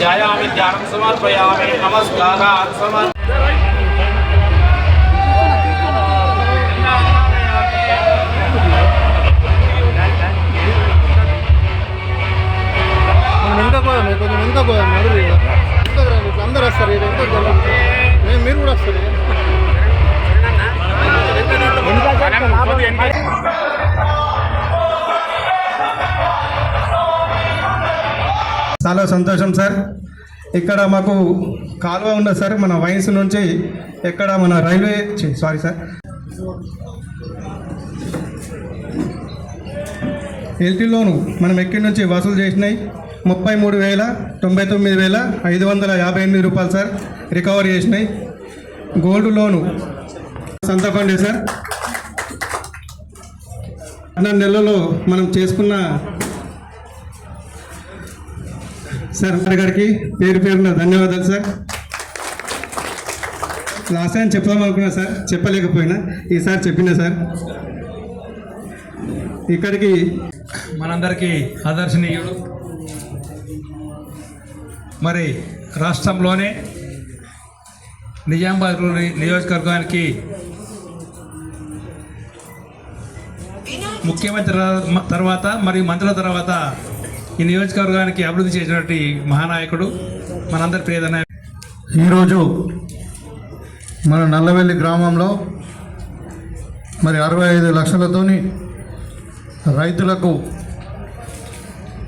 వెనక్కి తీసుకొచ్చి ధ్యాయామి ధ్యానం సమర్పయామి నమస్కారాన్ సమర్ మనం వెనక పోయాం కొంచెం వెనక పోయాం నడురు ఇక. వెనకకు రండి, ఇట్లా అందరూ వస్తారు ఇక వెనకకు జరగండి. మేము మీరు కూడా వస్తారు చాలా సంతోషం సార్. ఇక్కడ మాకు కాలువ ఉన్నది సార్? మన వైన్స్ నుంచి ఎక్కడ మన రైల్వే సారీ సార్. ఎల్టీలోను మనం ఎక్కడి నుంచి వసూలు చేసినాయి? ముప్పై మూడు వేల తొంభై తొమ్మిది వేల ఐదు వందల యాభై ఎనిమిది రూపాయలు సార్ రికవరీ చేసినాయి. గోల్డ్ లోను సంతకండి సార్. పన్నెండు నెలల్లో మనం చేసుకున్న సార్ గారికి పేరు పేరున ధన్యవాదాలు సార్. లాస్ట్ టైం చెప్దాం అనుకున్నా సార్ చెప్పలేకపోయినా ఈసారి చెప్పిన సార్. ఇక్కడికి మనందరికీ ఆదర్శనీయుడు మరి రాష్ట్రంలోనే నిజామాబాద్ నియోజకవర్గానికి ముఖ్యమంత్రి తర్వాత మరియు మంత్రుల తర్వాత ఈ నియోజకవర్గానికి అభివృద్ధి చేసినటువంటి మహానాయకుడు మనందరి ప్రియదన ఈరోజు మన నల్లవెల్లి గ్రామంలో మరి అరవై ఐదు లక్షలతోని రైతులకు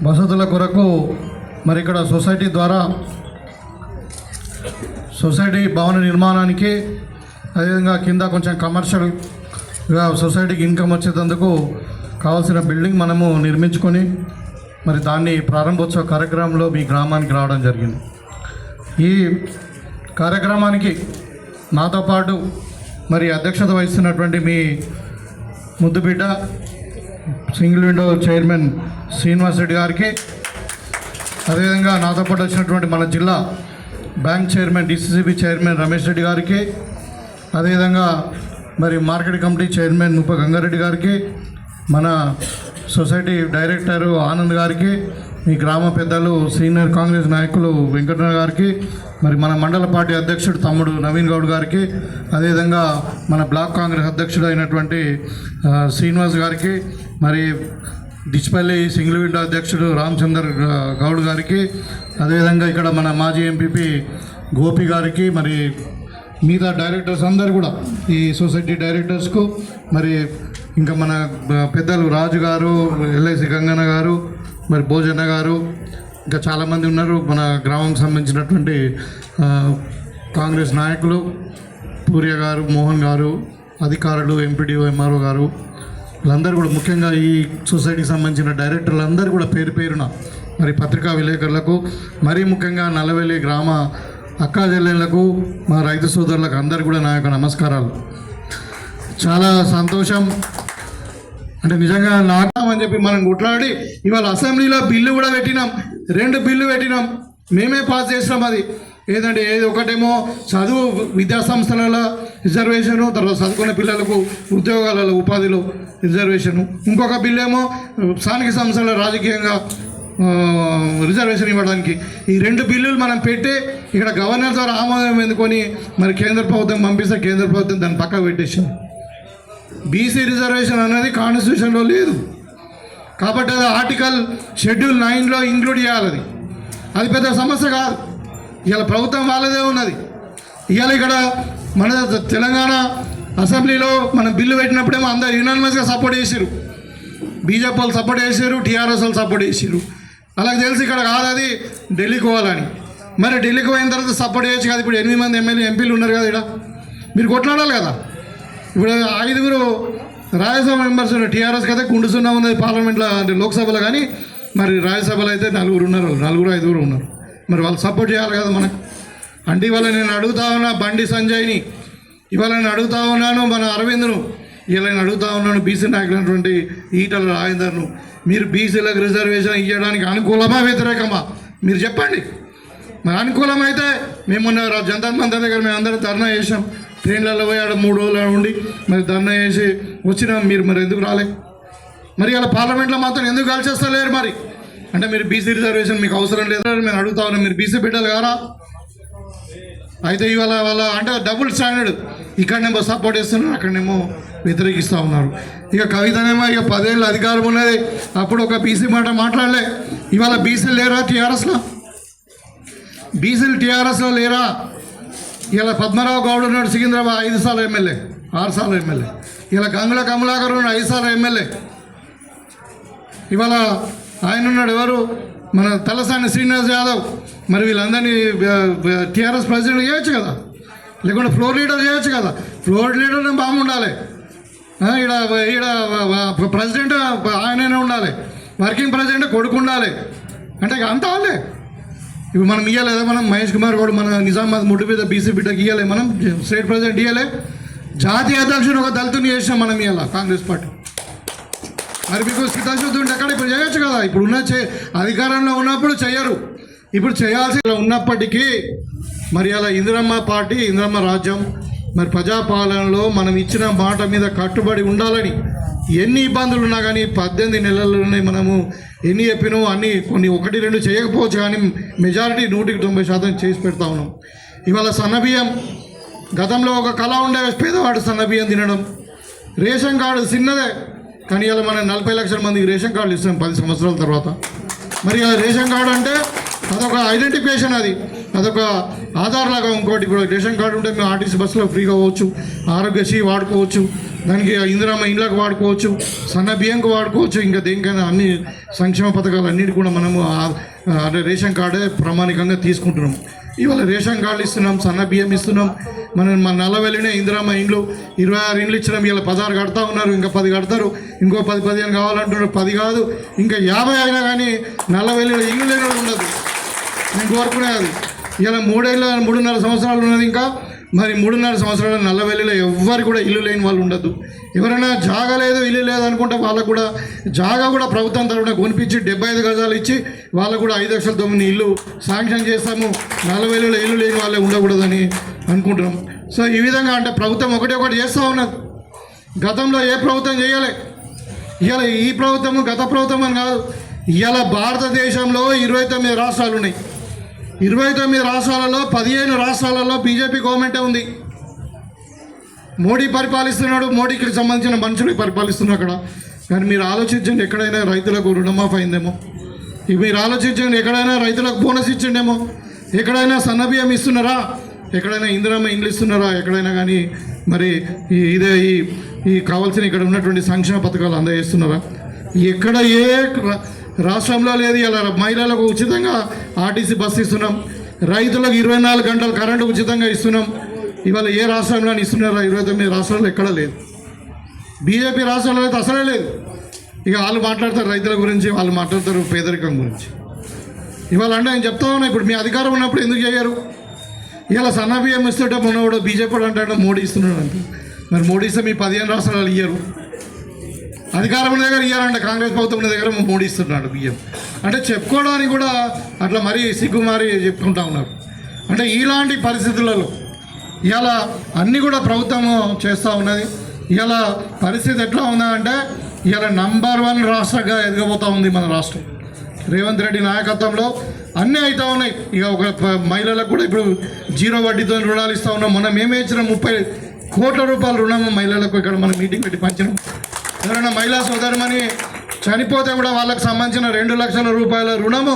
వసతుల కొరకు మరి ఇక్కడ సొసైటీ ద్వారా సొసైటీ భవన నిర్మాణానికి అదేవిధంగా కింద కొంచెం కమర్షియల్గా సొసైటీకి ఇన్కమ్ వచ్చేటందుకు కావాల్సిన బిల్డింగ్ మనము నిర్మించుకొని మరి దాన్ని ప్రారంభోత్సవ కార్యక్రమంలో మీ గ్రామానికి రావడం జరిగింది. ఈ కార్యక్రమానికి నాతో పాటు మరి అధ్యక్షత వహిస్తున్నటువంటి మీ ముద్దుబిడ్డ single window chairman Srinivas Reddy గారికి అదేవిధంగా నాతో పాటు వచ్చినటువంటి మన జిల్లా bank chairman DCCB chairman Ramesh Reddy గారికి అదేవిధంగా మరి మార్కెట్ కమిటీ చైర్మన్ ముప్ప గంగారెడ్డి గారికి మన సొసైటీ డైరెక్టరు ఆనంద్ గారికి మీ గ్రామ పెద్దలు సీనియర్ కాంగ్రెస్ నాయకులు వెంకటరావు గారికి మరి మన మండల పార్టీ అధ్యక్షుడు తమ్ముడు నవీన్ గౌడ్ గారికి అదేవిధంగా మన బ్లాక్ కాంగ్రెస్ అధ్యక్షుడు అయినటువంటి శ్రీనివాస్ గారికి మరి డిచ్పల్లి సింగిల్ విండో అధ్యక్షుడు రామచందర్ గౌడ్ గారికి అదేవిధంగా ఇక్కడ మన మాజీ ఎంపీపీ గోపి గారికి మరి మిగతా డైరెక్టర్స్ అందరు కూడా ఈ సొసైటీ డైరెక్టర్స్కు మరి ఇంకా మన పెద్దలు రాజు గారు ఎల్ఐసి గంగన్న గారు మరి భోజన్న గారు ఇంకా చాలామంది ఉన్నారు. మన గ్రామంకి సంబంధించినటువంటి కాంగ్రెస్ నాయకులు పూర్య గారు మోహన్ గారు అధికారులు ఎంపీడీఓ ఎంఆర్ఓ గారు వీళ్ళందరూ కూడా ముఖ్యంగా ఈ సొసైటీకి సంబంధించిన డైరెక్టర్లు అందరూ కూడా పేరు పేరున మరి పత్రికా విలేకరులకు మరీ ముఖ్యంగా నల్లవెల్లి గ్రామ అక్కా చెల్లెళ్ళకు మా రైతు సోదరులకు అందరు కూడా నా యొక్క నమస్కారాలు. చాలా సంతోషం. అంటే నిజంగా నాటామని చెప్పి మనం కొట్లాడి ఇవాళ అసెంబ్లీలో బిల్లు కూడా పెట్టినాం. రెండు బిల్లు పెట్టినాం. మేమే పాస్ చేసినాం అది. ఏదంటే ఏది ఒకటేమో చదువు విద్యా సంస్థలలో రిజర్వేషను తర్వాత చదువుకునే పిల్లలకు ఉద్యోగాలలో ఉపాధిలో రిజర్వేషను. ఇంకొక బిల్లు ఏమో స్థానిక సంస్థల రాజకీయంగా రిజర్వేషన్ ఇవ్వడానికి. ఈ రెండు బిల్లులు మనం పెట్టి ఇక్కడ గవర్నర్ ద్వారా ఆమోదం ఎందుకొని మరి కేంద్ర ప్రభుత్వం పంపిస్తే కేంద్ర ప్రభుత్వం దాన్ని పక్కకు పెట్టేసాం బీసీ రిజర్వేషన్ అనేది కాన్స్టిట్యూషన్లో లేదు. కాబట్టి అది ఆర్టికల్ షెడ్యూల్ నైన్లో ఇంక్లూడ్ చేయాలి అది. అది పెద్ద సమస్య కాదు. ఇవాళ ప్రభుత్వం వాళ్ళదే ఉన్నది. ఇవాళ ఇక్కడ మన తెలంగాణ అసెంబ్లీలో మనం బిల్లు పెట్టినప్పుడేమో అందరు యునానిమస్గా సపోర్ట్ చేసిరు బీజేపీ వాళ్ళు సపోర్ట్ చేసారు టీఆర్ఎస్ వాళ్ళు సపోర్ట్ చేసిరు అలాగే తెలిసి ఇక్కడ కాదు అది ఢిల్లీకి పోవాలని. మరి ఢిల్లీకి పోయిన తర్వాత సపోర్ట్ చేయొచ్చు కదా? ఇప్పుడు ఎనిమిది మంది ఎమ్మెల్యే ఎంపీలు ఉన్నారు కదా ఇక్కడ. మీరు కొట్లాడాలి కదా? ఇప్పుడు ఐదుగురు రాజ్యసభ మెంబర్స్ టీఆర్ఎస్కి అయితే కుండుసున్నా ఉన్నది పార్లమెంట్లో అంటే లోక్సభలో కానీ మరి రాజ్యసభలో అయితే నలుగురు ఉన్నారు. నలుగురు ఐదుగురు ఉన్నారు. మరి వాళ్ళు సపోర్ట్ చేయాలి కదా మనకు. అంటే ఇవాళ నేను అడుగుతా ఉన్నా బండి సంజయ్ని. ఇవాళ నేను అడుగుతా ఉన్నాను మన అరవింద్ను. ఇలా నేను అడుగుతా ఉన్నాను బీసీ నాయకులైనటువంటి ఈటల రాజేందర్ను. మీరు బీసీలకు రిజర్వేషన్ ఇవ్వడానికి అనుకూలమా వ్యతిరేకమా? మీరు చెప్పండి. మరి అనుకూలమైతే మేము మొన్న జనతా మందిర్ దగ్గర మేము అందరం ధర్నా చేసాం ట్రైన్లలో పోయి ఆడ మూడు రోజులు ఉండి మరి ధర్నా చేసి వచ్చినాం మీరు మరి ఎందుకు రాలే? మరి ఇలా పార్లమెంట్లో మాత్రం ఎందుకు కలిసేస్తలేరు మరి? అంటే మీరు బీసీ రిజర్వేషన్ మీకు అవసరం లేదు మేము అడుగుతా ఉన్నాం. మీరు బీసీ బిడ్డలు కారా? అయితే ఇవాళ వాళ్ళ అంటే డబుల్ స్టాండర్డ్. ఇక్కడనేమో సపోర్ట్ చేస్తున్నారు అక్కడనేమో వ్యతిరేకిస్తూ ఉన్నారు. ఇక కవితనేమో ఇక పదేళ్ళు అధికారం ఉన్నది. అప్పుడు ఒక బీసీ మాట మాట్లాడలే. ఇవాళ బీసీలు లేరా టీఆర్ఎస్లో? బీసీలు టీఆర్ఎస్లో లేరా? ఇలా పద్మరావు గౌడ్ ఉన్నాడు సికింద్రాబాద్ ఐదు సార్లు ఎమ్మెల్యే ఆరు సార్లు ఎమ్మెల్యే. ఇలా గంగుల కమలాకర్ ఉన్నాడు ఐదు సార్లు ఎమ్మెల్యే. ఇవాళ ఆయన ఉన్నాడు ఎవరు? మన తలసాని శ్రీనివాస్ యాదవ్. మరి వీళ్ళందరినీ టీఆర్ఎస్ ప్రెసిడెంట్ చేయొచ్చు కదా? లేకుంటే ఫ్లోర్ లీడర్ చేయొచ్చు కదా? ఫ్లోర్ లీడర్ బాగుండాలి ఈడ ఈడ ప్రెసిడెంట్ ఆయననే ఉండాలి. వర్కింగ్ ప్రెసిడెంట్ కొడుకు ఉండాలి. అంటే ఇక అంతా వాళ్ళే. ఇప్పుడు మనం ఇవ్వలేదా మనం? మహేష్ కుమార్ గౌడ్ మన నిజామాబాద్ ముడ్డు మీద బీసీ బిడ్డకి ఇవ్వలే మనం? స్టేట్ ప్రెసిడెంట్ ఇవ్వలే జాతీయ అధ్యక్షుడు ఒక దళితుని చేసినాం మనం ఇవ్వాల కాంగ్రెస్ పార్టీ? మరి మీకు స్థితాశుద్ధి ఉంటే అక్కడ ఇప్పుడు చేయొచ్చు కదా? ఇప్పుడు ఉన్న చే అధికారంలో ఉన్నప్పుడు చేయరు. ఇప్పుడు చేయాల్సి ఉన్నప్పటికీ మరి అలా ఇందిరమ్మ పార్టీ ఇందిరమ్మ రాజ్యం మరి ప్రజాపాలనలో మనం ఇచ్చిన మాట మీద కట్టుబడి ఉండాలని ఎన్ని ఇబ్బందులు ఉన్నా కానీ పద్దెనిమిది నెలల్లోనే మనము ఎన్ని చెప్పినో అన్ని కొన్ని ఒకటి రెండు చేయకపోవచ్చు కానీ మెజారిటీ నూటికి తొంభై శాతం చేసి పెడతా ఉన్నాం. ఇవాళ సన్నబియ్యం గతంలో ఒక కళ ఉండే పేదవాడు సన్నబియ్యం తినడం. రేషన్ కార్డు చిన్నదే కానీ ఇలా మనం నలభై లక్షల మందికి రేషన్ కార్డులు ఇస్తాం పది సంవత్సరాల తర్వాత. మరి ఆ రేషన్ కార్డు అంటే అదొక ఐడెంటిఫికేషన్ అది. అదొక ఆధార్ లాగా ఇంకోటి ఇప్పుడు రేషన్ కార్డు ఉంటే మేము ఆర్టీసీ బస్సులో ఫ్రీగా పోవచ్చు ఆరోగ్యశ్రీ వాడుకోవచ్చు. దానికి ఇందిరామ ఇండ్లకు వాడుకోవచ్చు సన్న బియ్యంకు వాడుకోవచ్చు ఇంకా దేనికైనా అన్ని సంక్షేమ పథకాలు అన్నిటి కూడా మనము అంటే రేషన్ కార్డే ప్రామాణికంగా తీసుకుంటున్నాం. ఇవాళ రేషన్ కార్డులు ఇస్తున్నాం సన్న బియ్యం ఇస్తున్నాం. మనం మన నల్లవెల్లినే ఇందిరామ ఇండ్లు ఇరవై ఆరు ఇండ్లు ఇచ్చినాం. ఇలా పదహారు కడతా ఉన్నారు ఇంకా పది కడతారు. ఇంకో పది పదిహేను కావాలంటున్నారు పది కాదు. ఇంకా యాభై అయినా కానీ నల్లవెల్లిలో ఇల్లు లేని ఉండదు. నేను కోరుకునే అది ఇలా మూడేళ్ళ మూడున్నర సంవత్సరాలు ఉన్నది ఇంకా మరి మూడున్నర సంవత్సరాల నల్లవెల్లిలో ఎవ్వరు కూడా ఇల్లు లేని వాళ్ళు ఉండదు ఎవరైనా జాగా లేదు ఇల్లు లేదు అనుకుంటే వాళ్ళకు కూడా జాగా కూడా ప్రభుత్వం తరఫున కొనిపించి డెబ్బై ఐదు గజాలు ఇచ్చి వాళ్ళకు కూడా ఐదు లక్షల తొమ్మిది ఇల్లు శాంక్షన్ చేస్తాము. నల్లవెల్లిలో ఇల్లు లేని వాళ్ళే ఉండకూడదని అనుకుంటున్నాం. సో ఈ విధంగా అంటే ప్రభుత్వం ఒకటి ఒకటి చేస్తూ ఉన్నది. గతంలో ఏ ప్రభుత్వం చేయలే? ఇవాళ ఈ ప్రభుత్వము గత ప్రభుత్వం అని కాదు. ఇవాళ భారతదేశంలో ఇరవై తొమ్మిది రాష్ట్రాలు ఉన్నాయి. ఇరవై తొమ్మిది రాష్ట్రాలలో పదిహేను రాష్ట్రాలలో బీజేపీ గవర్నమెంటే ఉంది. మోడీ పరిపాలిస్తున్నాడు మోడీకి సంబంధించిన మనుషులు పరిపాలిస్తున్నారు అక్కడ. కానీ మీరు ఆలోచించండి ఎక్కడైనా రైతులకు రుణమాఫ్ అయిందేమో. మీరు ఆలోచించండి ఎక్కడైనా రైతులకు బోనస్ ఇచ్చిండేమో. ఎక్కడైనా సన్నబియ్యం ఇస్తున్నారా? ఎక్కడైనా ఇందిరామ ఇండ్లు ఇస్తున్నారా? ఎక్కడైనా కానీ మరి ఈ ఇదే ఈ ఈ కావాల్సిన ఇక్కడ ఉన్నటువంటి సంక్షేమ పథకాలు అందజేస్తున్నారా? ఎక్కడ ఏ రాష్ట్రంలో లేదు ఇలా మహిళలకు ఉచితంగా ఆర్టీసీ బస్సు ఇస్తున్నాం. రైతులకు ఇరవై నాలుగు గంటలు కరెంటు ఉచితంగా ఇస్తున్నాం. ఇవాళ ఏ రాష్ట్రంలో ఇస్తున్నారా? ఇరవై తొమ్మిది రాష్ట్రాల్లో ఎక్కడ లేదు. బీజేపీ రాష్ట్రంలో అయితే అసలే లేదు. ఇక వాళ్ళు మాట్లాడతారు రైతుల గురించి వాళ్ళు మాట్లాడతారు పేదరికం గురించి. ఇవాళ అంటే నేను చెప్తా ఉన్నా ఇప్పుడు మీ అధికారం ఉన్నప్పుడు ఎందుకు చేయరు? ఇలా సన్న బియ్యం ఇస్తుంటే మొన్నవాడు బీజేపీ వాడు అంటాడు మోడీ ఇస్తున్నాడు అంటే మరి మోడీ ఇస్తే మీ పదిహేను రాష్ట్రాలు ఇయ్యరు. అధికారం ఉన్న దగ్గర ఇవ్వాలంటే కాంగ్రెస్ ప్రభుత్వం ఉన్న దగ్గర మోడీ ఇస్తున్నాడు బియ్యం. అంటే చెప్పుకోవడానికి కూడా అట్లా మరీ సిగ్గుమారి చెప్పుకుంటా ఉన్నారు. అంటే ఇలాంటి పరిస్థితులలో ఇలా అన్నీ కూడా ప్రభుత్వం చేస్తూ ఉన్నది. ఇలా పరిస్థితి ఎట్లా ఉందా అంటే ఇలా నంబర్ వన్ రాష్ట్రంగా ఎదగబోతూ ఉంది మన రాష్ట్రం. రేవంత్ రెడ్డి నాయకత్వంలో అన్నీ అవుతా ఉన్నాయి. ఇక ఒక మహిళలకు కూడా ఇప్పుడు జీరో వడ్డీతో రుణాలు ఇస్తూ ఉన్నాం. మనం మేమే ఇచ్చిన ముప్పై కోట్ల రూపాయల రుణం మహిళలకు ఇక్కడ మనం మీటింగ్ పెట్టి పంచినాం. ఎవరైనా మహిళా సోదరుమని చనిపోతే కూడా వాళ్ళకి సంబంధించిన రెండు లక్షల రూపాయల రుణము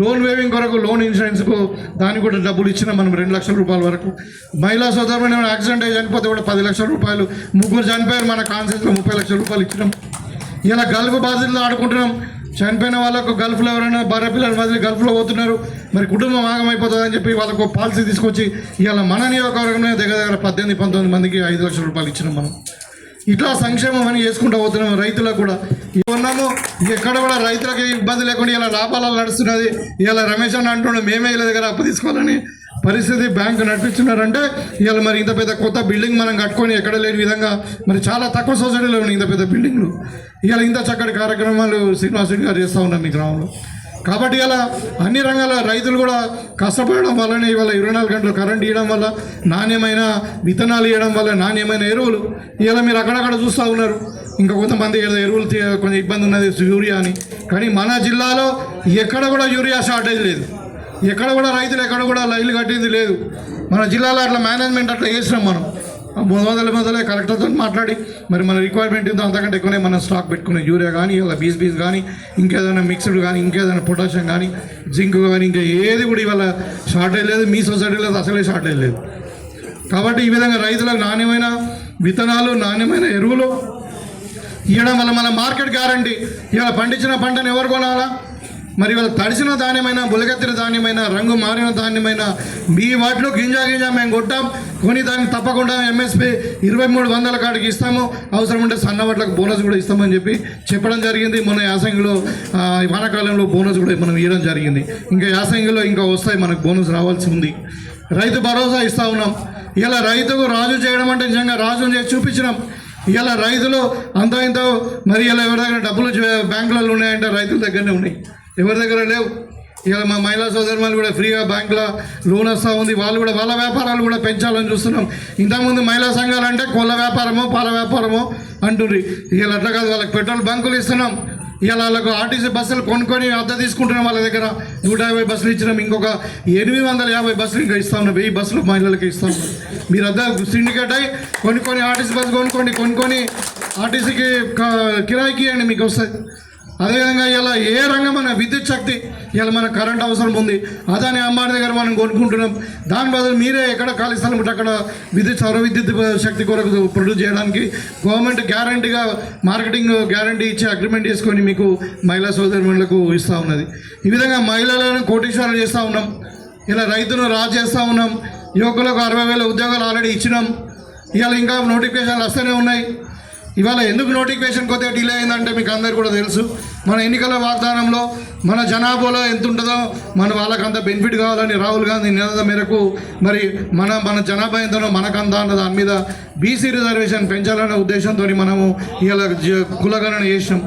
లోన్ వేవింగ్ కొరకు లోన్ ఇన్సూరెన్స్కు దానికి కూడా డబ్బులు ఇచ్చిన మనం రెండు లక్షల రూపాయల వరకు. మహిళా సోదరుమని ఏమైనా యాక్సిడెంట్ అయ్యి చనిపోతే కూడా పది లక్షల రూపాయలు ముగ్గురు చనిపోయారు మన కాన్సెన్స్లో ముప్పై లక్షల రూపాయలు ఇచ్చినాం. ఇలా గల్ఫ్ బాధితులు ఆడుకుంటున్నాం. చనిపోయిన వాళ్ళకు గల్ఫ్లో ఎవరైనా భార్య పిల్లలు వదిలి గల్ఫ్లో పోతున్నారు. మరి కుటుంబం ఆగమైపోతుందని చెప్పి వాళ్ళకు పాలసీ తీసుకొచ్చి ఇవాళ మన నియోజకవర్గంలో దగ్గర దగ్గర పద్దెనిమిది పంతొమ్మిది మందికి ఐదు లక్షల రూపాయలు ఇచ్చినాం మనం. ఇట్లా సంక్షేమం అని చేసుకుంటూ పోతున్నాం రైతులకు కూడా. ఉన్నాము ఎక్కడ కూడా రైతులకు ఇబ్బంది లేకుండా ఇలా లాభాలు నడుస్తున్నది. ఇలా రమేష్ అని అంటున్నాడు మేమే ఇలా దగ్గర అప్పు తీసుకోవాలని పరిస్థితి బ్యాంకు నడిపిస్తున్నారంటే ఇవాళ మరి ఇంత పెద్ద కొత్త బిల్డింగ్ మనం కట్టుకొని ఎక్కడ లేని విధంగా మరి చాలా తక్కువ సొసైటీలో ఉన్నాయి ఇంత పెద్ద బిల్డింగ్లు. ఇవాళ ఇంత చక్కటి కార్యక్రమాలు శ్రీనివాస్ రెడ్డి గారు చేస్తూ ఉన్నారు మీ గ్రామంలో. కాబట్టి ఇలా అన్ని రంగాల రైతులు కూడా కష్టపడడం వల్లనే ఇవాళ ఇరవై నాలుగు గంటలు కరెంట్ ఇవ్వడం వల్ల నాణ్యమైన విత్తనాలు ఇవ్వడం వల్ల నాణ్యమైన ఎరువులు ఇలా మీరు అక్కడక్కడ చూస్తూ ఉన్నారు. ఇంకా కొంతమంది ఏదో ఎరువులు కొంచెం ఇబ్బంది ఉన్నది యూరియా అని. కానీ మన జిల్లాలో ఎక్కడ కూడా యూరియా షార్టేజ్ లేదు. ఎక్కడ కూడా రైతులు ఎక్కడ కూడా లైన్లు కట్టింది లేదు. మన జిల్లాలో అట్లా మేనేజ్మెంట్ అట్లా చేసినాం మనం. మొదలు మొదలే కలెక్టర్తో మాట్లాడి మరి మన రిక్వైర్మెంట్ ఇంత అంతకంటే ఎక్కువనే మనం స్టాక్ పెట్టుకునే యూరియా కానీ ఇలా బీస్ బీస్ కానీ ఇంకేదైనా మిక్స్డ్ కానీ ఇంకేదైనా పొటాషియం కానీ జింక్ కానీ ఇంకా ఏది కూడా ఇవాళ షార్టేజ్ లేదు మీ సొసైటీలో అసలే షార్టేజ్ లేదు. కాబట్టి ఈ విధంగా రైతులకు నాణ్యమైన విత్తనాలు నాణ్యమైన ఎరువులు ఇవ్వడం వల్ల మన మార్కెట్ గ్యారంటీ ఇవాళ పండించిన పంటను ఎవరు కొనాలా? మరి ఇవాళ తడిసిన ధాన్యమైన బులగెత్తిన ధాన్యమైన రంగు మారిన ధాన్యమైన మీ వాటిలో గింజ గింజ మేము కొట్టాం. కొని దానికి తప్పకుండా ఎంఎస్పి ఇరవై మూడు వందల కాడికి ఇస్తాము. అవసరం ఉంటే సన్న వాటికి బోనస్ కూడా ఇస్తామని చెప్పి చెప్పడం జరిగింది. మన యాసంగిలో వానాకాలంలో బోనస్ కూడా మనం ఇవ్వడం జరిగింది. ఇంకా యాసంగిలో ఇంకా వస్తాయి మనకు బోనస్ రావాల్సి ఉంది. రైతు భరోసా ఇస్తా ఉన్నాం. ఇలా రైతుకు రాజు చేయడం అంటే నిజంగా రాజుని చేసి చూపించినాం. ఇలా రైతులు అంత ఇంత మరి ఇలా ఎవరి దగ్గర డబ్బులు బ్యాంకులలో ఉన్నాయంటే రైతుల దగ్గరనే ఉన్నాయి. ఎవరి దగ్గర లేవు? ఇక మా మహిళా సోదరులు కూడా ఫ్రీగా బ్యాంకులో లోన్ వస్తూ ఉంది. వాళ్ళు కూడా వాళ్ళ వ్యాపారాలు కూడా పెంచాలని చూస్తున్నాం. ఇంతకుముందు మహిళా సంఘాలు అంటే కోళ్ళ వ్యాపారమో పాల వ్యాపారమో అంటుండ్రి. ఇవాళ అట్లా కాదు వాళ్ళకి పెట్రోల్ బంకులు ఇస్తున్నాం. ఇవాళ వాళ్ళకు ఆర్టీసీ బస్సులు కొనుక్కొని అద్దె తీసుకుంటున్నాం వాళ్ళ దగ్గర. నూట యాభై బస్సులు ఇచ్చినాం. ఇంకొక ఎనిమిది వందల యాభై బస్సులు ఇంకా ఇస్తా ఉన్నాం వెయ్యి బస్సులు మహిళలకు ఇస్తా ఉన్నాం మీరు అద్దె సిండికేట్ అయ్యి కొనుక్కొని ఆర్టీసీ బస్సు కొనుక్కోండి కొనుక్కొని ఆర్టీసీకి కిరాయికి అండి మీకు వస్తుంది. అదేవిధంగా ఇలా ఏ రంగం మన విద్యుత్ శక్తి ఇలా మన కరెంట్ అవసరం ఉంది. అదాని అమ్మాయి దగ్గర మనం కొనుక్కుంటున్నాం. దాని బదులు మీరే ఎక్కడ ఖాళీ స్థలం ఉంటే అక్కడ విద్యుత్ సౌర విద్యుత్ శక్తి కొరకు ప్రొడ్యూస్ చేయడానికి గవర్నమెంట్ గ్యారంటీగా మార్కెటింగ్ గ్యారంటీ ఇచ్చి అగ్రిమెంట్ చేసుకొని మీకు మహిళా సోదరులకు ఇస్తూ ఉన్నది. ఈ విధంగా మహిళలను కోటీశ్వరం చేస్తూ ఉన్నాం. ఇలా రైతును రా చేస్తూ ఉన్నాం. యువకులకు అరవై వేల ఉద్యోగాలు ఆల్రెడీ ఇచ్చినాం. ఇవాళ ఇంకా నోటిఫికేషన్లు వస్తూనే ఉన్నాయి. ఇవాళ ఎందుకు నోటిఫికేషన్ కొద్దిగా డిలే అయిందంటే మీకు అందరికీ కూడా తెలుసు. మన ఎన్నికల వాగ్దానంలో మన జనాభాలో ఎంత ఉంటుందో మన వాళ్ళకి అంత బెనిఫిట్ కావాలని రాహుల్ గాంధీ నినాదం మేరకు మరి మన మన జనాభా ఎంతనో మనకంత అన్న దాని మీద బీసీ రిజర్వేషన్ పెంచాలనే ఉద్దేశంతో మనము ఇలా జ- కులగణన చేసాం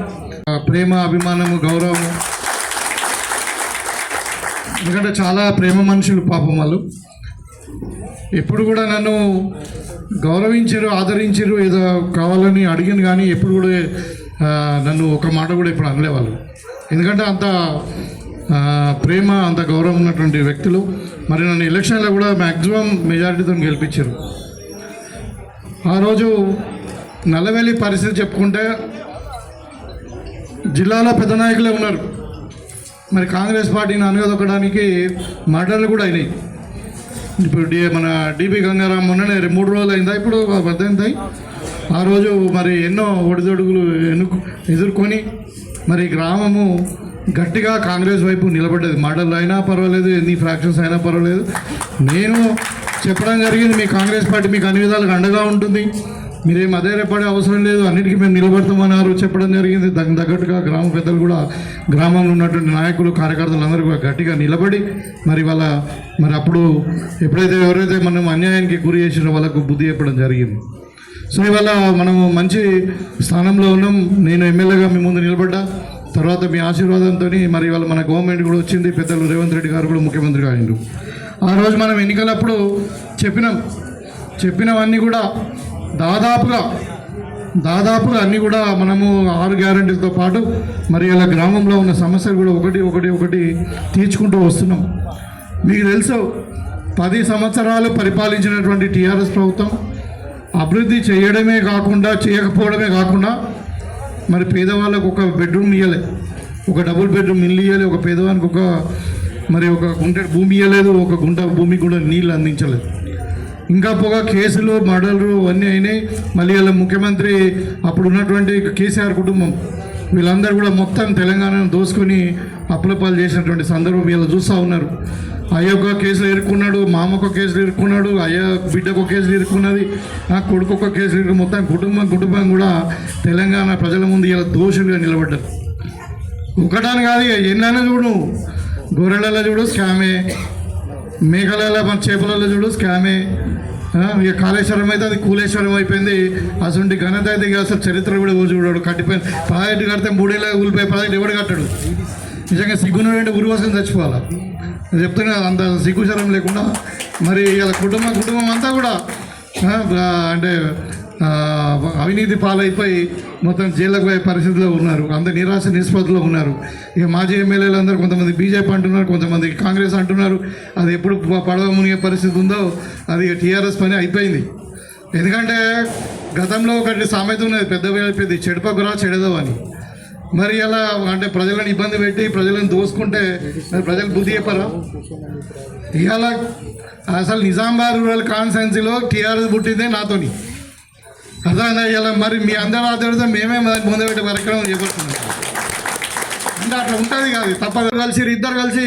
ఆ, ప్రేమ అభిమానము గౌరవము. ఎందుకంటే చాలా ప్రేమ మనుషులు పాపం వాళ్ళు. ఎప్పుడు కూడా నన్ను గౌరవించరు ఆదరించరు ఏదో కావాలని అడిగింది కానీ ఎప్పుడు కూడా నన్ను ఒక మాట కూడా ఇప్పుడు అనలేవాళ్ళు ఎందుకంటే అంత ప్రేమ అంత గౌరవం ఉన్నటువంటి వ్యక్తులు. మరి నన్ను ఎలక్షన్లో కూడా మ్యాక్సిమం మెజారిటీతో గెలిపించారు. ఆ రోజు నల్లవెల్లి పరిస్థితి చెప్పుకుంటే జిల్లాలో పెద్ద నాయకులే ఉన్నారు. మరి కాంగ్రెస్ పార్టీని అనగదొక్కడానికి మర్డర్లు కూడా అయినాయి. ఇప్పుడు డి మన డిబి గంగారాం మొన్ననే రెండు- మూడు రోజులు అయిందా ఇప్పుడు? పద్దెనిమిది ఆ రోజు మరి ఎన్నో ఒడిదొడుగులు ఎన్నుకు ఎదుర్కొని మరి గ్రామము గట్టిగా కాంగ్రెస్ వైపు నిలబడ్డది. మర్డర్లు అయినా పర్వాలేదు ఎన్ని ఫ్రాక్షన్స్ అయినా పర్వాలేదు. నేను చెప్పడం జరిగింది మీ కాంగ్రెస్ పార్టీ మీకు అన్ని విధాలుగా అండగా ఉంటుంది. మీరేం అధైర్యపడే అవసరం లేదు. అన్నిటికీ మేము నిలబడతామన్నారు. చెప్పడం జరిగింది. దానికి తగ్గట్టుగా గ్రామ పెద్దలు కూడా గ్రామంలో ఉన్నటువంటి నాయకులు కార్యకర్తలు అందరూ కూడా గట్టిగా నిలబడి మరి వాళ్ళ మరి అప్పుడు ఎప్పుడైతే ఎవరైతే మనం అన్యాయానికి గురి చేసినో వాళ్ళకు బుద్ధి చెప్పడం జరిగింది. సో ఇవాళ మనము మంచి స్థానంలో ఉన్నాం. నేను ఎమ్మెల్యేగా మీ ముందు నిలబడ్డా. తర్వాత మీ ఆశీర్వాదంతో మరి ఇవాళ మన గవర్నమెంట్ కూడా వచ్చింది. పెద్దలు రేవంత్ రెడ్డి గారు కూడా ముఖ్యమంత్రిగా అయిండు ఆ రోజు మనం ఎన్నికలప్పుడు చెప్పినాం. చెప్పినవన్నీ కూడా దాదాపుగా దాదాపుగా అన్నీ కూడా మనము ఆరు గ్యారంటీలతో పాటు మరి అలా గ్రామంలో ఉన్న సమస్యలు కూడా ఒకటి ఒకటి ఒకటి తీర్చుకుంటూ వస్తున్నాం. మీకు తెలుసు పది సంవత్సరాలు పరిపాలించినటువంటి టీఆర్ఎస్ ప్రభుత్వం అభివృద్ధి చేయడమే కాకుండా చేయకపోవడమే కాకుండా మరి పేదవాళ్ళకు ఒక బెడ్రూమ్ ఇవ్వలే ఒక డబుల్ బెడ్రూమ్ ఇల్లు ఇవ్వలే ఒక పేదవానికి ఒక మరి ఒక గుంట భూమి ఇవ్వలేదు ఒక గుంట భూమి కూడా నీళ్ళు అందించలేదు. ఇంకా పోగా కేసులు మర్డర్లు అన్నీ అయినాయి. మళ్ళీ వాళ్ళ ముఖ్యమంత్రి అప్పుడు ఉన్నటువంటి కేసీఆర్ కుటుంబం వీళ్ళందరూ కూడా మొత్తం తెలంగాణను దోసుకొని అప్పులపాలు చేసినటువంటి సందర్భం వీళ్ళు చూస్తూ ఉన్నారు. అయ్యొక్క కేసులు ఇరుక్కున్నాడు మామొక కేసులు ఇరుక్కున్నాడు అయ్య బిడ్డకు కేసులు ఇరుక్కున్నది ఆ కొడుకు ఒక కేసులు ఇరుక్కు మొత్తం కుటుంబం కుటుంబం కూడా తెలంగాణ ప్రజల ముందు ఇలా దోషులుగా నిలబడ్డారు. ఒకటాను కాదు ఎన్నైనా చూడు గొర్రెలలో చూడు స్కామే. మేఘాలయలో మన చేపలలో చూడు స్కామే ఇక కాళేశ్వరం అయితే అది కూలేశ్వరం అయిపోయింది. అసలు ఘనత అయితే ఇక అసలు చరిత్ర కూడా చూడాడు. కట్టిపోయింది ప్రాజెక్టు కడితే మూడేళ్ళ కూలిపోయే ప్రాజెక్ట్ ఎవడు కట్టాడు. నిజంగా సిగ్గును అంటే ఉరివాసం చచ్చిపోవాలా? చెప్తున్నా అంత సిగ్గుచరం లేకుండా. మరి ఇలా కుటుంబం కుటుంబం అంతా కూడా అంటే అవినీతి పాలైపోయి మొత్తం జైళ్ళకు పోయే పరిస్థితిలో ఉన్నారు. అందరు నిరాశ నిష్పత్తిలో ఉన్నారు. ఇక మాజీ ఎమ్మెల్యేలు అందరూ కొంతమంది బీజేపీ అంటున్నారు కొంతమంది కాంగ్రెస్ అంటున్నారు. అది ఎప్పుడు పడవ మునిగే పరిస్థితి ఉందో అది టీఆర్ఎస్ పని అయిపోయింది. ఎందుకంటే గతంలో ఒకటి సామెత ఉన్నది పెద్ద పెద్ద చెడుపకురా చెడదో అని. మరి అలా అంటే ప్రజలను ఇబ్బంది పెట్టి ప్రజలను దోసుకుంటే మరి ప్రజలు బుద్ధి చెప్పరా? ఇవాళ అసలు నిజామాబాద్ రూరల్ కాన్స్టెన్సీలో టీఆర్ఎస్ పుట్టిందే నాతోని. అర్థమైందా ఇలా మరి మీ అందరూ ఆదరితే మేమే ముందు ముందబెట్టే కార్యక్రమం చేపడుతున్నాం. అంటే అట్లా ఉంటుంది కాదు. తప్ప కలిసి ఇద్దరు కలిసి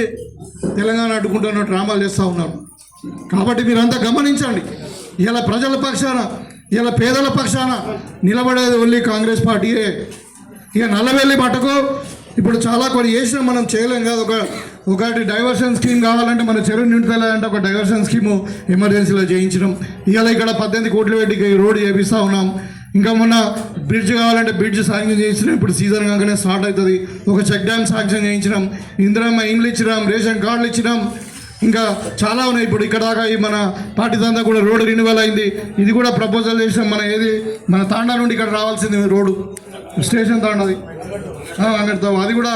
తెలంగాణ అడ్డుకుంటున్న డ్రామాలు చేస్తూ ఉన్నారు. కాబట్టి మీరంతా గమనించండి. ఇలా ప్రజల పక్షాన ఇలా పేదల పక్షాన నిలబడేది ఓన్లీ కాంగ్రెస్ పార్టీయే. ఇక నల్లవెల్లి మటుకు ఇప్పుడు చాలా కొన్ని చేసినా మనం చేయలేం కాదు. ఒక ఒకటి డైవర్షన్ స్కీమ్ కావాలంటే మన చెరువు నిండుతలేదంటే ఒక డైవర్షన్ స్కీము ఎమర్జెన్సీలో చేయించడం. ఇవాళ ఇక్కడ పద్దెనిమిది కోట్ల పెట్టి ఈ రోడ్డు చేపిస్తూ ఉన్నాం. ఇంకా మొన్న బ్రిడ్జ్ కావాలంటే బ్రిడ్జ్ శాంక్షన్ చేయించినాం ఇప్పుడు సీజన్ కాగానే స్టార్ట్ అవుతుంది. ఒక చెక్ డ్యామ్ శాంక్షన్ చేయించినాం ఇందిరమ్మ ఇండ్లు ఇచ్చినాం రేషన్ కార్డులు ఇచ్చినాం. ఇంకా చాలా ఉన్నాయి. ఇప్పుడు ఇక్కడ దాకా ఈ మన పార్టీ కూడా రోడ్డు రెన్యువల్ అయింది. ఇది కూడా ప్రపోజల్ చేసినాం. మన ఏది మన తాండా నుండి ఇక్కడ రావాల్సింది రోడ్డు స్టేషన్ తాండది. ఆ, అక్కడితో అది కూడా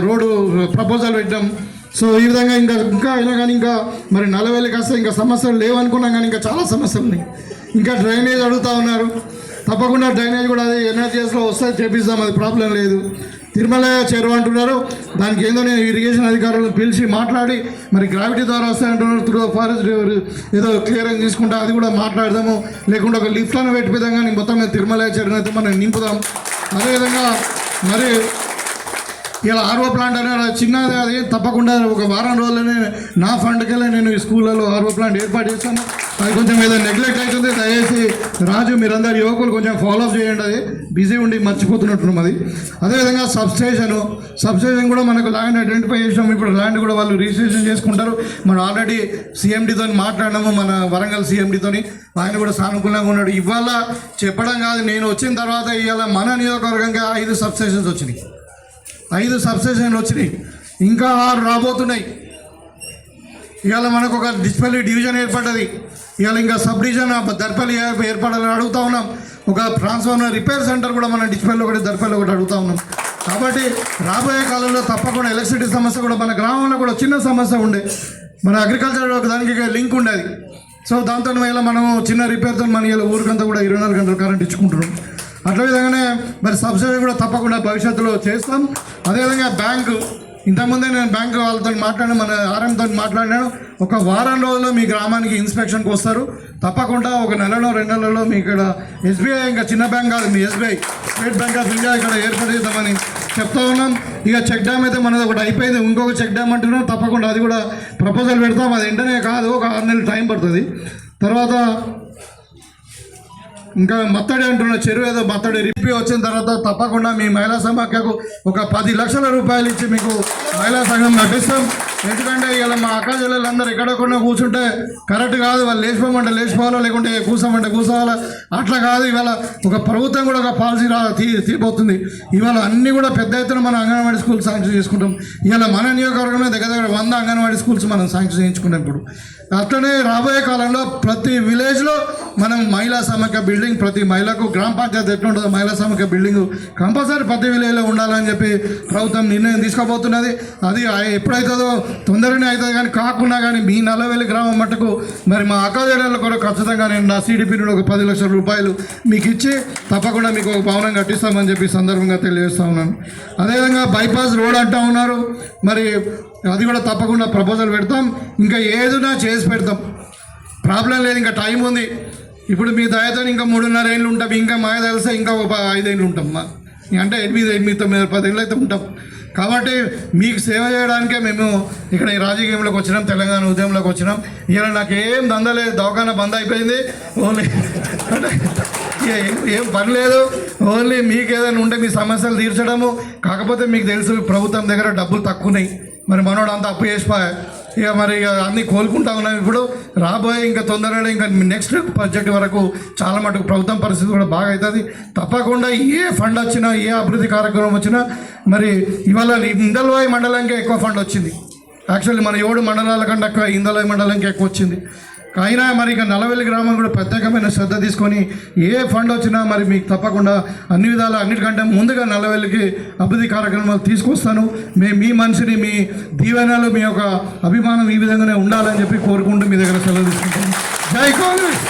రోడ్డు ప్రపోజల్ పెట్టాం సో ఈ విధంగా ఇంకా ఇంకా అయినా కానీ ఇంకా మరి నలవేలికి వస్తే ఇంకా సమస్యలు లేవనుకున్నాం కానీ ఇంకా చాలా సమస్యలు ఉన్నాయి. ఇంకా డ్రైనేజ్ అడుగుతా ఉన్నారు. తప్పకుండా డ్రైనేజ్ కూడా అది ఎన్ఆర్జీఎస్లో వస్తే చేపిస్తాం అది ప్రాబ్లం లేదు. తిరుమల చెరువు అంటున్నారు. దానికి ఏందో నేను ఇరిగేషన్ అధికారులను పిలిచి మాట్లాడి మరి గ్రావిటీ ద్వారా వస్తాయంటున్నారు త్రూ ఫారెస్ట్ ఏదో క్లియరెన్స్ తీసుకుంటా అది కూడా మాట్లాడదాము. లేకుంటే ఒక లిఫ్ట్లను పెట్టిపోదాం కానీ మొత్తం తిరుమల చెరువునైతే అయితే మనం నింపుదాం. అదేవిధంగా మరి ఇలా ఆర్ఓ ప్లాంట్ అనేది చిన్నది అది తప్పకుండా ఒక వారం రోజులనే నా ఫండ్కెళ్ళి నేను ఈ స్కూళ్ళలో ఆర్ఓ ప్లాంట్ ఏర్పాటు చేస్తాను. అది కొంచెం ఏదో నెగ్లెక్ట్ అవుతుంది. దయచేసి రాజు మీరందరు యువకులు కొంచెం ఫాలో అప్ చేయండి అది. బిజీ ఉండి మర్చిపోతున్నట్టున్నాం అది. అదేవిధంగా సబ్స్టేషను సబ్స్టేషన్ కూడా మనకు ల్యాండ్ ఐడెంటిఫై చేసాం ఇప్పుడు ల్యాండ్ కూడా వాళ్ళు రిజిస్ట్రేషన్ చేసుకుంటారు. మనం ఆల్రెడీ సీఎండితో మాట్లాడినాము మన వరంగల్ సీఎండితోని ఆయన కూడా సానుకూలంగా ఉన్నాడు. ఇవాళ చెప్పడం కాదు నేను వచ్చిన తర్వాత ఇవాళ మన నియోజకవర్గంగా ఐదు సబ్స్టేషన్స్ వచ్చినాయి. ఐదు సబ్స్టేషన్లు వచ్చినాయి. ఇంకా ఆరు రాబోతున్నాయి. ఇవాళ మనకు ఒక డిస్పల్లి డివిజన్ ఏర్పడ్డది. ఇవాళ ఇంకా సబ్ డివిజన్ దర్పల్లి ఏర్పడాలని అడుగుతా ఉన్నాం. ఒక ట్రాన్స్ఫార్మర్ రిపేర్ సెంటర్ కూడా మనం డిస్పల్లి ఒకటి దర్పల్లి ఒకటి అడుగుతా ఉన్నాం. కాబట్టి రాబోయే కాలంలో తప్పకుండా ఎలక్ట్రిసిటీ సమస్య కూడా మన గ్రామంలో కూడా చిన్న సమస్య ఉండే. మన అగ్రికల్చర్ ఒక దానికి లింక్ ఉండేది. సో దాంతో ఇలా మనం చిన్న రిపేర్తో మన ఇలా ఊరికంతా కూడా ఇరవై నాలుగు గంటలు కరెంట్ ఇచ్చుకుంటున్నాం. అట్లా విధంగానే మరి సబ్సిడీ కూడా తప్పకుండా భవిష్యత్తులో చేస్తాం. అదేవిధంగా బ్యాంకు ఇంతకుముందే నేను బ్యాంక్ వాళ్ళతో మాట్లాడాను మన ఆర్ఎంతో మాట్లాడినాను. ఒక వారం రోజుల్లో మీ గ్రామానికి ఇన్స్పెక్షన్కి వస్తారు. తప్పకుండా ఒక నెలలో రెండు నెలల్లో మీ ఇక్కడ ఎస్బీఐ ఇంకా చిన్న బ్యాంక్ కాదు మీ SBI state bank of India ఇక్కడ ఏర్పాటు చేద్దామని చెప్తా ఉన్నాం. ఇక చెక్ డ్యామ్ అయితే మనది ఒకటి అయిపోయింది ఇంకొక చెక్ డ్యామ్ అంటున్నాం. తప్పకుండా అది కూడా ప్రపోజల్ పెడతాం. అది వెంటనే కాదు ఒక ఆరు నెలలు టైం పడుతుంది. తర్వాత ఇంకా మత్తడి అంటున్న చెరువు ఏదో మత్తడి రిప్పి వచ్చిన తర్వాత తప్పకుండా మీ మహిళా సమాఖ్యకు ఒక పది లక్షల రూపాయలు ఇచ్చి మీకు మహిళా సంఘం నటిస్తాం. ఎందుకంటే ఇలా మా అక్క చెల్లెలందరూ ఎక్కడకుండా కూర్చుంటే కరెక్ట్ కాదు. వాళ్ళు లేచిపోమంటే లేచిపోవాలా లేకుంటే కూర్చోమంటే కూర్చోవాలా? అట్లా కాదు. ఇవాళ ఒక ప్రభుత్వం కూడా ఒక పాలసీ రా తీ తీపోతుంది ఇవాళ అన్నీ కూడా పెద్ద ఎత్తున మనం అంగన్వాడీ స్కూల్స్ శాంక్షన్ చేసుకుంటాం. ఇవాళ మన నియోజకవర్గంలో దగ్గర దగ్గర వంద అంగన్వాడీ స్కూల్స్ మనం శాంక్షన్ చేయించుకుంటాం ఇప్పుడు. అట్లనే రాబోయే కాలంలో ప్రతి విలేజ్లో మనం మహిళా సమాఖ్య బిల్డింగ్ ప్రతి మహిళకు గ్రామ పంచాయతీ ఎట్లా ఉంటుందో మహిళా సమాఖ్య బిల్డింగ్ కంపల్సరీ ప్రతి విలేజ్లో ఉండాలని చెప్పి ప్రభుత్వం నిర్ణయం తీసుకోబోతున్నది. అది ఎప్పుడైతుందో తొందరనే అవుతుంది కానీ కాకుండా కానీ మీ నల్లవెల్లి గ్రామం మట్టుకు మరి మా అక్కజేడల కూడా ఖచ్చితంగా నేను నా సిడిపి నుండి ఒక పది లక్షల రూపాయలు మీకు ఇచ్చి తప్పకుండా మీకు ఒక భవనం కట్టిస్తామని చెప్పి సందర్భంగా తెలియజేస్తా ఉన్నాను. అదేవిధంగా బైపాస్ రోడ్ అంటా ఉన్నారు. మరి అది కూడా తప్పకుండా ప్రపోజల్ పెడతాం. ఇంకా ఏదైనా చేసి పెడతాం. ప్రాబ్లం లేదు ఇంకా టైం ఉంది. ఇప్పుడు మీ దయతో ఇంకా మూడున్నర ఏళ్ళు ఉంటాం. ఇంకా మాయ తెలిస్తే ఇంకా ఒక ఐదేళ్ళు ఉంటాం. మా అంటే ఎనిమిది ఎనిమిది తొమ్మిది పదేళ్ళు అయితే ఉంటాం. కాబట్టి మీకు సేవ చేయడానికే మేము ఇక్కడ ఈ రాజకీయంలోకి వచ్చినాం తెలంగాణ ఉద్యమంలోకి వచ్చినాం. ఇలా నాకు ఏం దందలేదు దవాఖాన బంద్ అయిపోయింది. ఓన్లీ అంటే ఏం పని లేదు. ఓన్లీ మీకు ఏదైనా ఉంటే మీ సమస్యలు తీర్చడము. కాకపోతే మీకు తెలుసు ప్రభుత్వం దగ్గర డబ్బులు తక్కువ ఉన్నాయి. మరి మనోడు అంతా అప్పు చేసిపోయా. ఇక మరి ఇక అన్నీ కోలుకుంటా ఉన్నాం. ఇప్పుడు రాబోయే ఇంకా తొందరగా ఇంకా నెక్స్ట్ బడ్జెట్ వరకు చాలా మటుకు ప్రభుత్వం పరిస్థితి కూడా బాగా అవుతుంది. తప్పకుండా ఏ ఫండ్ వచ్చినా ఏ అభివృద్ధి కార్యక్రమం వచ్చినా మరి ఇవాళ ఇందల్వాయి మండలానికే ఎక్కువ ఫండ్ వచ్చింది. యాక్చువల్లీ మన ఏడు మండలాల కంటే ఎక్కువ ఇందల్వాయి మండలానికి ఎక్కువ వచ్చింది. అయినా మరి ఇక నలవెల్లి గ్రామం కూడా ప్రత్యేకమైన శ్రద్ధ తీసుకొని ఏ ఫండ్ వచ్చినా మరి మీకు తప్పకుండా అన్ని విధాలు అన్నిటికంటే ముందుగా నలవెల్లికి అభివృద్ధి కార్యక్రమాలు తీసుకొస్తాను. మేము మీ మనిషిని మీ దీవెనలు మీ యొక్క అభిమానం ఈ విధంగానే ఉండాలని చెప్పి కోరుకుంటూ మీ దగ్గర సెలవు తీసుకుంటాను జై కాంగ్రెస్!